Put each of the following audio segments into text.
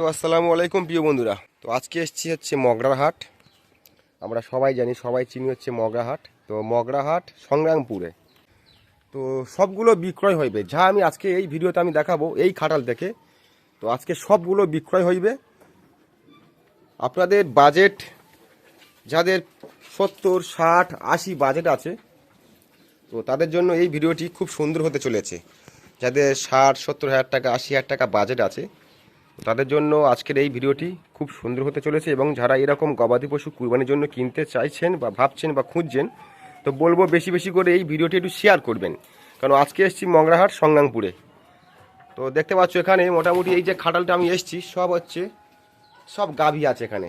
তো আসসালামু আলাইকুম, প্রিয় বন্ধুরা। তো আজকে এসেছি হচ্ছে মগরার হাট আমরা সবাই জানি, সবাই চিনি হচ্ছে মগরা হাট তো মগরা হাট সংগ্রামপুরে। তো সবগুলো বিক্রয় হইবে। যা আমি আজকে এই ভিডিওতে আমি দেখাবো, এই খাটাল থেকে। তো আজকে সবগুলো বিক্রয় হইবে। আপনাদের বাজেট, যাদের সত্তর, ষাট, আশি বাজেট আছে, তো তাদের জন্য এই ভিডিওটি খুব সুন্দর হতে চলেছে। যাদের ষাট, সত্তর হাজার টাকা, আশি হাজার টাকা বাজেট আছে তাদের জন্য আজকের এই ভিডিওটি খুব সুন্দর হতে চলেছে এবং যারা এরকম গবাদি পশু কুরবানির জন্য কিনতে চাইছেন বা ভাবছেন বা খুঁজছেন, তো বলব বেশি বেশি করে এই ভিডিওটি একটু শেয়ার করবেন। কারণ আজকে এসেছি মংরাহাট সংগ্রামপুরে তো দেখতে পাচ্ছ এখানে মোটামুটি এই যে খাটালটা আমি এসেছি, সব হচ্ছে, সব গাভী আছে এখানে।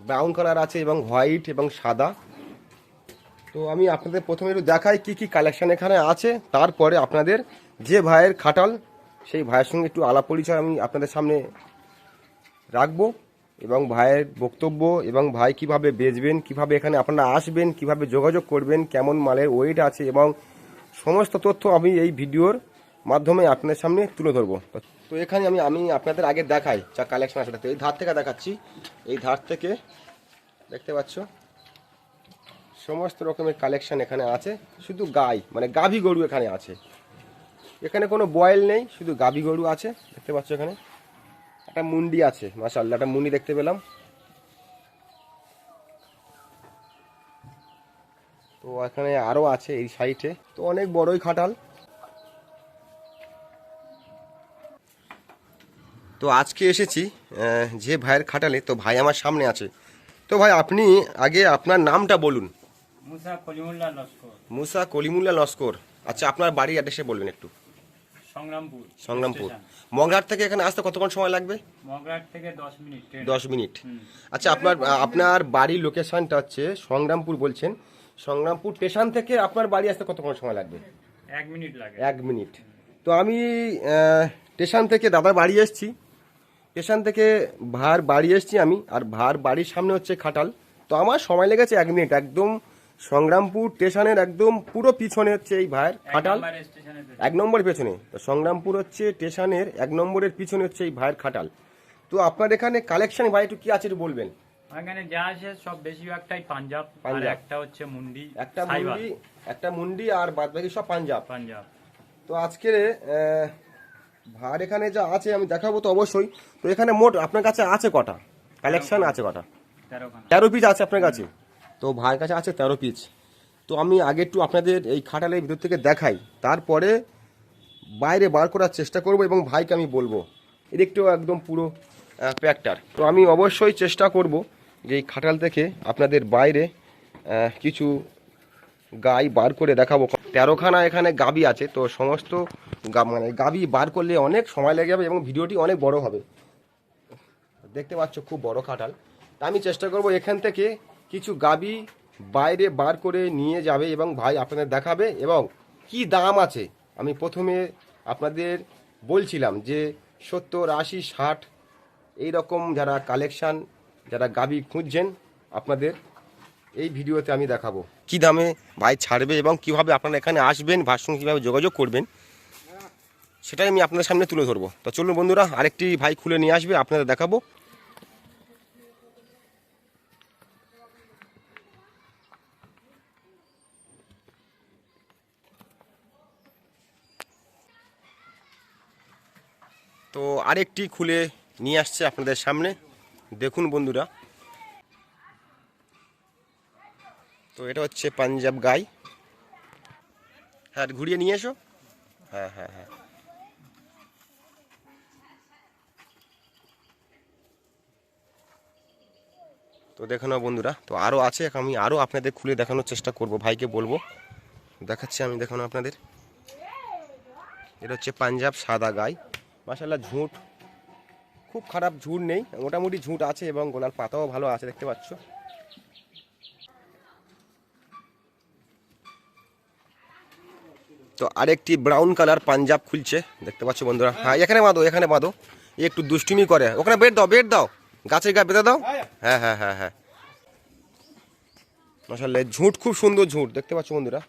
ব্রাউন কালার আছে এবং হোয়াইট এবং সাদা। তো আমি আপনাদের প্রথমে একটু দেখাই কি কি কালেকশান এখানে আছে, তারপরে আপনাদের যে ভাইয়ের খাটাল সেই ভাইয়ের সঙ্গে একটু আলাপ পরিচয় আমি আপনাদের সামনে রাখব এবং ভাইয়ের বক্তব্য এবং ভাই কীভাবে বেচবেন, কীভাবে এখানে আপনারা আসবেন, কীভাবে যোগাযোগ করবেন, কেমন মালের ওয়েট আছে এবং সমস্ত তথ্য আমি এই ভিডিওর মাধ্যমে আপনাদের সামনে তুলে ধরবো। তো- এখানে আমি আমি আপনাদের আগে দেখাই যা কালেকশন আছে। তো এই ধার থেকে দেখাচ্ছি। এই ধার থেকে দেখতে পাচ্ছ? সমস্ত রকমের কালেকশন এখানে আছে। শুধু গাই মানে গাভী গরু এখানে আছে। এখানে কোনো বয়েল নেই শুধু গাভী গরু আছে দেখতে পাচ্ছ এখানে। একটা মুন্ডি আছে মাশাল্লাহ একটা মুন্ডি দেখতে পেলাম। তো এখানে আরও আছে এই সাইডে তো অনেক বড়ই খাটাল। তো আজকে এসেছি যে ভাইয়ের খাটালে তো ভাই আমার সামনে আছে। তো ভাই আপনি আগে আপনার নামটা বলুন। মুসা কলিমুল্লাহ লস্কর। মুসা কলিমুল্লা লস্কর। আচ্ছা আপনার বাড়ির অ্যাড্রেসে বলবেন একটু। সংগ্রামপুর সংগ্রামপুর। মগরাট থেকে এখানে আসতে কতক্ষণ সময় লাগবে? মগরাট থেকে দশ মিনিট দশ মিনিট। আচ্ছা আপনার আপনার বাড়ির লোকেশনটা হচ্ছে সংগ্রামপুর বলছেন। সংগ্রামপুর স্টেশন থেকে আপনার বাড়ি আসতে কতক্ষণ সময় লাগবে? এক মিনিট লাগে। এক মিনিট। তো আমি স্টেশন থেকে দাদার বাড়ি এসেছি। স্টেশন থেকে ভার বাড়ি এসেছি আমি। আর ভার বাড়ির সামনে হচ্ছে খাটাল। তো আমার সময় লেগেছে এক মিনিট। একদম সংগ্রামপুর স্টেশনের একদম পুরো পিছনে হচ্ছে এই ভাইয়ের খাটাল। এক নম্বর পেছনে। তো সংগ্রামপুর হচ্ছে স্টেশনের এক নম্বরের পিছনে হচ্ছে এই ভাইয়ের খাটাল। তো আপনার এখানে কালেকশন ভাই একটু কি আছে একটু বলবেন? এখানে যা আছে সব বেশিরভাগটাই পাঞ্জাব। আর একটা হচ্ছে মুন্ডি একটা মুন্ডি একটা মুন্ডি আর বাদ বাকি সব পাঞ্জাব। পাঞ্জাব। তো আজকে ভার এখানে যা আছে আমি দেখাবো তো অবশ্যই। তো এখানে মোট আপনার কাছে আছে কটা? কালেকশন আছে কটা? তেরো পিস আছে আপনার কাছে? তো ভাইয়ের কাছে আছে তেরো পিস তো আমি আগে একটু আপনাদের এই খাটালের ভিতর থেকে দেখাই। তারপরে বাইরে বার করার চেষ্টা করব এবং ভাইকে আমি বলব। এদিকটাও একদম পুরো প্যাকটার। তো আমি অবশ্যই চেষ্টা করব যে এই খাটাল থেকে আপনাদের বাইরে কিছু গাই বার করে দেখাবো। তেরোখানা এখানে গাবি আছে, তো সমস্ত মানে গাবি বার করলে অনেক সময় লেগে যাবে এবং ভিডিওটি অনেক বড় হবে। দেখতে পাচ্ছ খুব বড় খাটাল। তা আমি চেষ্টা করব এখান থেকে কিছু গাবি বাইরে বার করে নিয়ে যাবে এবং ভাই আপনাদের দেখাবে এবং কি দাম আছে? আমি প্রথমে আপনাদের বলছিলাম যে সত্তর, আশি, ষাট এই রকম যারা কালেকশান যারা গাবি খুঁজছেন, আপনাদের এই ভিডিওতে আমি দেখাবো। কি দামে ভাই ছাড়বে এবং কীভাবে আপনারা এখানে আসবেন, ভাইয়ের সঙ্গে কীভাবে যোগাযোগ করবেন, সেটাই আমি আপনাদের সামনে তুলে ধরবো। তো চলুন বন্ধুরা, আরেকটি ভাই খুলে নিয়ে আসবে, আপনাদের দেখাবো। তো আরেকটি খুলে নিয়ে আসছে আপনাদের সামনে। দেখুন বন্ধুরা। তো এটা হচ্ছে পাঞ্জাব গাই। হ্যাঁ ঘুরিয়ে নিয়ে এসো। হ্যাঁ হ্যাঁ হ্যাঁ। তো দেখে নাও বন্ধুরা, তো আরও আছে আমি আরও আপনাদের খুলে দেখানোর চেষ্টা করব, ভাইকে বলব। দেখাচ্ছি আমি দেখানো আপনাদের। এটা হচ্ছে পাঞ্জাব সাদা গাই। মাসাল্লাহ ঝুঁট। খুব খারাপ ঝুঁট নেই মোটামুটি ঝুঁট আছে এবং গোলার পাতাও ভালো আছে দেখতে পাচ্ছ। তো আরেকটি ব্রাউন কালার পাঞ্জাব খুলছে দেখতে পাচ্ছ বন্ধুরা। হ্যাঁ এখানে বাঁধো এখানে বাঁধো। একটু দুষ্টুমি করে। ওখানে বেড দাও বেড দাও। গাছের গা বেঁধে দাও। হ্যাঁ হ্যাঁ। হ্যাঁ হ্যাঁ মাসাল্লাহ ঝুঁট খুব সুন্দর ঝুঁট দেখতে পাচ্ছ বন্ধুরা।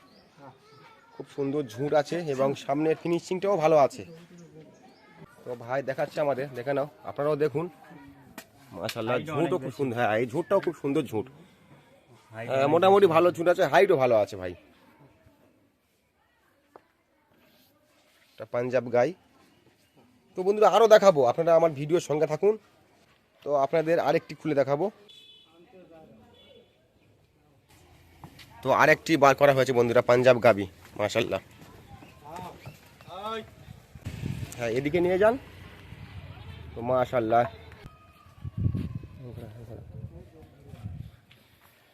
খুব সুন্দর ঝুঁট আছে এবং সামনের ফিনিশিংটাও ভালো আছে। তো ভাই দেখাচ্ছে আমাদের দেখে নাও আপনারাও দেখুন। মাশাল্লাহ ঝুঁটও খুব সুন্দর হ্যাঁ এই ঝুঁটটাও খুব সুন্দর ঝুঁট। হ্যাঁ, মোটামুটি ভালো ঝুঁট আছে হাইটও ভালো আছে ভাই। এটা পাঞ্জাব গাই। তো বন্ধুরা আরও দেখাবো আপনারা আমার ভিডিওর সঙ্গে থাকুন। তো আপনাদের আরেকটি খুলে দেখাবো। তো আরেকটি বার করা হয়েছে বন্ধুরা পাঞ্জাব গাবি মাশাল্লাহ হ্যাঁ এদিকে নিয়ে যান। তো মাশাল্লাহ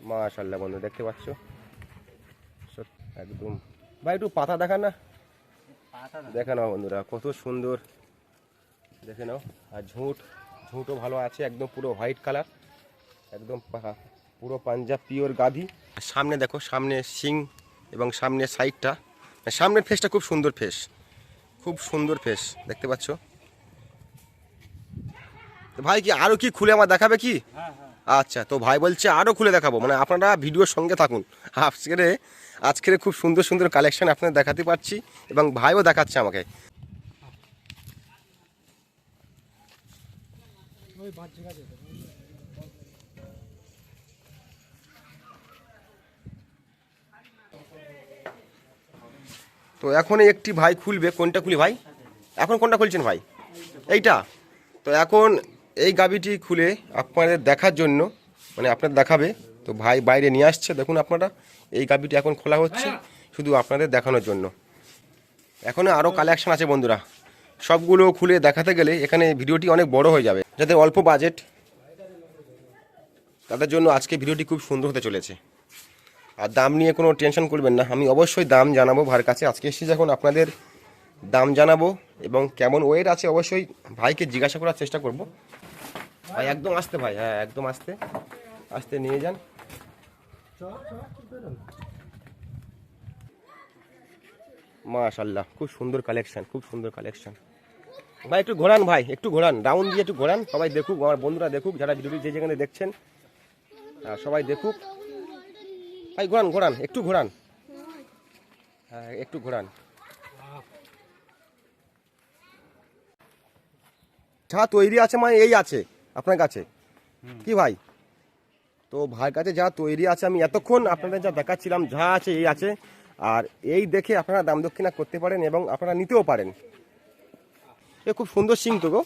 মাশাল্লাহ বন্ধু, দেখতে পাচ্ছ? একদম। ভাই, একটু পাতা দেখান না। দেখে নাও বন্ধুরা, কত সুন্দর। দেখে নাও। আর ঝুঁট, ঝুঁটও ভালো আছে, একদম পুরো হোয়াইট কালার। একদম পুরো পাঞ্জাব পিওর আর সামনে দেখো, সামনে সিং এবং সামনে সাইডটা। সামনের ফেসটা খুব সুন্দর ফেস খুব সুন্দর ফেস দেখতে পাচ্ছ? তো ভাই কি আরও কি খুলে আমার দেখাবে কি? হ্যাঁ হ্যাঁ। আচ্ছা তো ভাই বলছে আরও খুলে দেখাবো মানে আপনারা ভিডিওর সঙ্গে থাকুন। আজকের আজকের খুব সুন্দর সুন্দর কালেকশন আপনাদের দেখাতে পারছি এবং ভাইও দেখাচ্ছে আমাকে। তো এখন একটি ভাই খুলবে। কোনটা খুলি ভাই? এখন কোনটা খুলছেন ভাই? এইটা। তো এখন এই গাবিটি খুলে আপনাদের দেখার জন্য মানে আপনাদের দেখাবে। তো ভাই বাইরে নিয়ে আসছে, দেখুন আপনারা। এই গাবিটি এখন খোলা হচ্ছে, শুধু আপনাদের দেখানোর জন্য। এখনও আরও কালেকশন আছে বন্ধুরা। সবগুলো খুলে দেখাতে গেলে এখানে ভিডিওটি অনেক বড় হয়ে যাবে। যাদের অল্প বাজেট তাদের জন্য আজকে ভিডিওটি খুব সুন্দর হতে চলেছে। আর দাম নিয়ে কোনো টেনশন করবেন না। আমি অবশ্যই দাম জানাব ভাইয়ের কাছে। আজকে এসেছি যখন আপনাদের দাম জানাব এবং কেমন ওয়েট আছে, অবশ্যই ভাইকে জিজ্ঞাসা করার চেষ্টা করব। ভাই, একদম আসতে ভাই হ্যাঁ একদম আসতে। আসতে নিয়ে যান। মাশাল্লাহ খুব সুন্দর কালেকশন খুব সুন্দর কালেকশন ভাই, একটু ঘোরান ভাই, একটু ঘোরান। রাউন্ড দিয়ে একটু ঘোরান। সবাই দেখুক, আমার বন্ধুরা দেখুক, যারা ভিডিওটি যে যেখানে দেখছেন সবাই দেখুক। ভাই ঘোরান ঘোরান, একটু ঘোরান। হ্যাঁ একটু ঘোরান। যা তৈরি আছে মানে এই আছে, আপনার কাছে? কি ভাই? তো ভাইয়ের কাছে যা তৈরি আছে, আমি এতক্ষণ আপনাদের যা দেখাচ্ছিলাম, যা আছে, এই আছে। আর এই দেখে আপনারা দাম দক্ষিণা করতে পারেন এবং আপনারা নিতেও পারেন। এ, খুব সুন্দর সিং তো গো।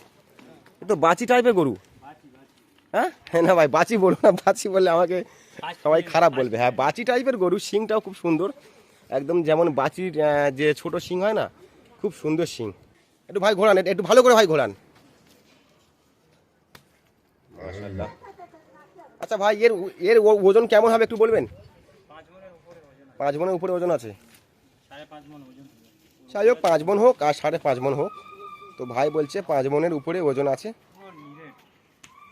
এ তো বাচি টাইপের গরু। হ্যাঁ? হ্যাঁ না ভাই বাচি বলব না বাচি বললে আমাকে সবাই খারাপ বলবে। হ্যাঁ বাচি টাইপের গরু শিংটাও খুব সুন্দর। একদম যেমন বাচির যে ছোট শিং হয় না খুব সুন্দর শিং। একটু ভাই ঘোরান একটু ভালো করে ভাই ঘোরান। আচ্ছা ভাই এর এর ও- ওজন কেমন হবে একটু বলবেন? পাঁচ মনের উপরে ওজন আছে। যাই হোক পাঁচ মন হোক আর সাড়ে পাঁচ মন হোক। তো ভাই বলছে পাঁচ মনের উপরে ওজন আছে।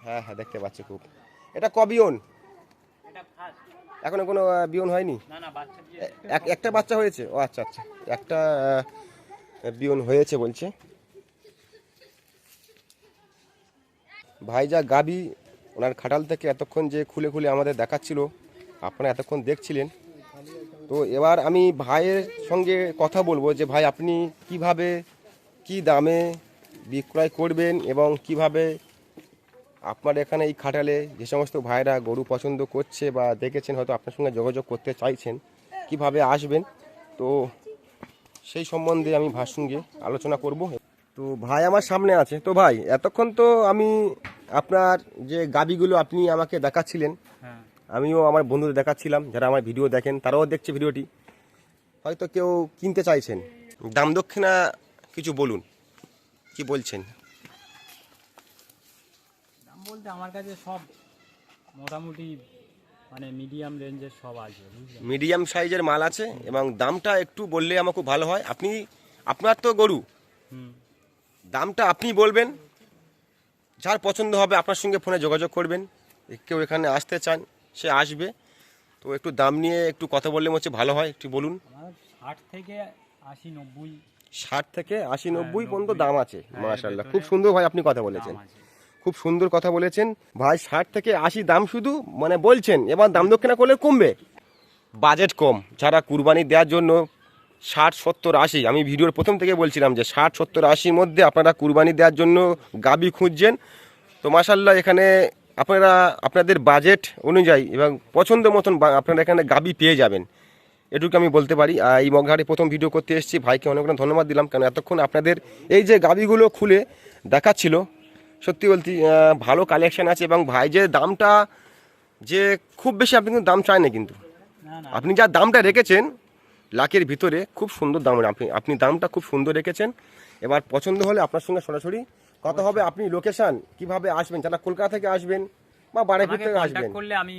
হ্যাঁ হ্যাঁ দেখতে পাচ্ছি খুব। এটা কবিয়ন। এখনও কোনো বিয়ন হয়নি? একটা বাচ্চা হয়েছে? ও আচ্ছা আচ্ছা। একটা বিয়ন হয়েছে বলছে। ভাই যা গাবি ওনার খাটাল থেকে এতক্ষণ যে খুলে খুলে আমাদের দেখাচ্ছিল আপনারা এতক্ষণ দেখছিলেন। তো এবার আমি ভাইয়ের সঙ্গে কথা বলব যে ভাই আপনি কীভাবে কি দামে বিক্রয় করবেন এবং কীভাবে আপনার এখানে এই খাটালে যে সমস্ত ভাইরা গরু পছন্দ করছে বা দেখেছেন হয়তো আপনার সঙ্গে যোগাযোগ করতে চাইছেন কীভাবে আসবেন? তো সেই সম্বন্ধে আমি ভাইয়ের সঙ্গে আলোচনা করব। তো ভাই আমার সামনে আছে। তো ভাই এতক্ষণ তো আমি আপনার যে গাবিগুলো আপনি আমাকে দেখাচ্ছিলেন হ্যাঁ। আমিও আমার বন্ধুদের দেখাচ্ছিলাম যারা আমার ভিডিও দেখেন তারাও দেখছে ভিডিওটি। হয়তো কেউ কিনতে চাইছেন। দাম দক্ষিণা কিছু বলুন কি বলছেন? বলতে আমার কাছে সব মোটামুটি মানে মিডিয়াম রেঞ্জের সব আছে বুঝলেন মিডিয়াম সাইজের মাল আছে এবং দামটা একটু বললে আমার খুব ভালো হয়। আপনি আপনার তো গরু। হুম। দামটা আপনি বলবেন। যার পছন্দ হবে আপনার সঙ্গে ফোনে যোগাযোগ করবেন। কেউ এখানে আসতে চান সে আসবে। তো একটু দাম নিয়ে একটু কথা বললে হচ্ছে ভালো হয় একটু বলুন। ষাট থেকে আশি নব্বই। ষাট থেকে আশি নব্বই পর্যন্ত দাম আছে হ্যাঁ, মাশাল্লাহ খুব সুন্দর ভাই আপনি কথা বলেছেন। খুব সুন্দর কথা বলেছেন। ভাই, ষাট থেকে আশি দাম শুধু মানে বলছেন, এবার দাম দক্ষিণা করলে কমবে। বাজেট কম, যারা কুরবানি দেওয়ার জন্য ষাট, সত্তর, আশি, আমি ভিডিওর প্রথম থেকে বলছিলাম যে ষাট, সত্তর, আশির মধ্যে আপনারা কুরবানি দেওয়ার জন্য গাবি খুঁজছেন। তো মাসাল্লাহ এখানে আপনারা, আপনাদের বাজেট অনুযায়ী এবং পছন্দ মতন আপনারা এখানে গাবি পেয়ে যাবেন। এটুকু আমি বলতে পারি। এই মগহাটে প্রথম ভিডিও করতে এসেছি। ভাইকে অনেক অনেক ধন্যবাদ দিলাম, কারণ এতক্ষণ আপনাদের এই যে গাবিগুলো খুলে দেখাচ্ছিল সত্যি বলতে ভালো কালেকশন আছে এবং ভাই যে দামটা যে খুব বেশি আপনি কিন্তু দাম চায় না কিন্তু আপনি যা দামটা রেখেছেন লাখের ভিতরে খুব সুন্দর দাম। আপনি আপনি দামটা খুব সুন্দর রেখেছেন। এবার পছন্দ হলে আপনার সঙ্গে সরাসরি কথা হবে। আপনি লোকেশান কীভাবে আসবেন? যারা কলকাতা থেকে আসবেন বা আমাকে থেকে আসবেন। করলে আমি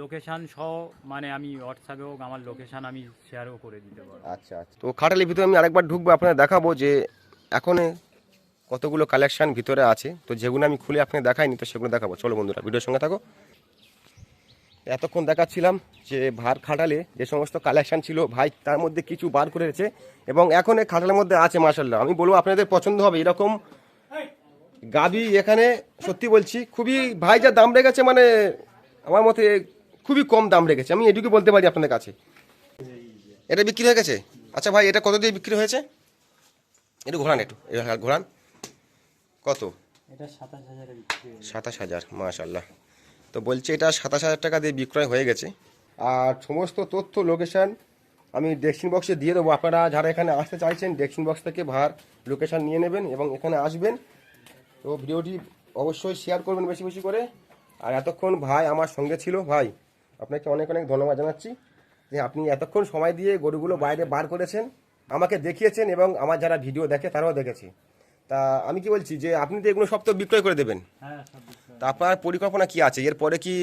লোকেশন সহ মানে আমি হোয়াটসঅ্যাপে হোক আমার লোকেশন আমি শেয়ারও করে দিতে পারব। আচ্ছা আচ্ছা। তো খাটালির ভিতরে আমি আরেকবার ঢুকবো আপনাদের দেখাবো যে এখন কতগুলো কালেকশন ভিতরে আছে? তো যেগুলো আমি খুলে আপনাকে দেখাইনি, তো সেগুলো দেখাবো। চলো বন্ধুরা, ভিডিওর সঙ্গে থাকো। এতক্ষণ দেখাচ্ছিলাম যে ভার খাটালে যে সমস্ত কালেকশন ছিল, ভাই, তার মধ্যে কিছু বার করে রেখেছে এবং এখন এই খাটালের মধ্যে আছে মার্শাল্লাহ আমি বলব আপনাদের পছন্দ হবে, এরকম গাবি এখানে, সত্যি বলছি, খুবই, ভাই, যা দাম রেখেছে মানে আমার মতে খুবই কম দাম রেখেছে। আমি এটুকু বলতে পারি আপনাদের কাছে। এটা বিক্রি হয়ে গেছে? আচ্ছা ভাই, এটা কত দিয়ে বিক্রি হয়েছে? একটু ঘোরান একটু ঘোরান। কত? এটা সাতাশ হাজারে সাতাশ হাজার মাশাল্লাহ তো বলছে এটা সাতাশ হাজার টাকা দিয়ে বিক্রয় হয়ে গেছে। আর সমস্ত তথ্য লোকেশন আমি ডেস্কিন বক্সে দিয়ে দেবো। আপনারা যারা এখানে আসতে চাইছেন ডেস্কিন বক্স থেকে ভার লোকেশন নিয়ে নেবেন এবং এখানে আসবেন। তো ভিডিওটি অবশ্যই শেয়ার করবেন বেশি বেশি করে। আর এতক্ষণ ভাই আমার সঙ্গে ছিল। ভাই আপনাকে অনেক অনেক ধন্যবাদ জানাচ্ছি যে আপনি এতক্ষণ সময় দিয়ে গরুগুলো বাইরে বার করেছেন আমাকে দেখিয়েছেন এবং আমার যারা ভিডিও দেখে তারাও দেখেছে। তা আমি কি বলছি যে আপনি তো এগুলো সব তো বিক্রয় করে দেবেন? হ্যাঁ তা আপনার পরিকল্পনা কি আছে? এরপরে কি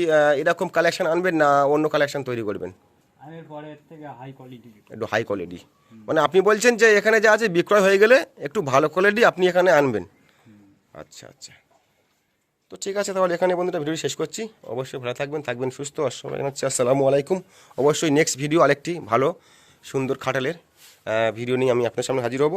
এরকম কালেকশন আনবেন না অন্য কালেকশন তৈরি করবেন? একটু হাই কোয়ালিটি মানে আপনি বলছেন যে এখানে যা আছে বিক্রয় হয়ে গেলে একটু ভালো কোয়ালিটি আপনি এখানে আনবেন। আচ্ছা আচ্ছা। তো ঠিক আছে তাহলে এখানে বন্ধুটা ভিডিও শেষ করছি। অবশ্যই ভালো থাকবেন থাকবেন সুস্থ সবাই জানাচ্ছি। আসসালামু আলাইকুম। অবশ্যই নেক্সট ভিডিও আরেকটি ভালো সুন্দর খাটালের ভিডিও নিয়ে আমি আপনার সামনে হাজির হব।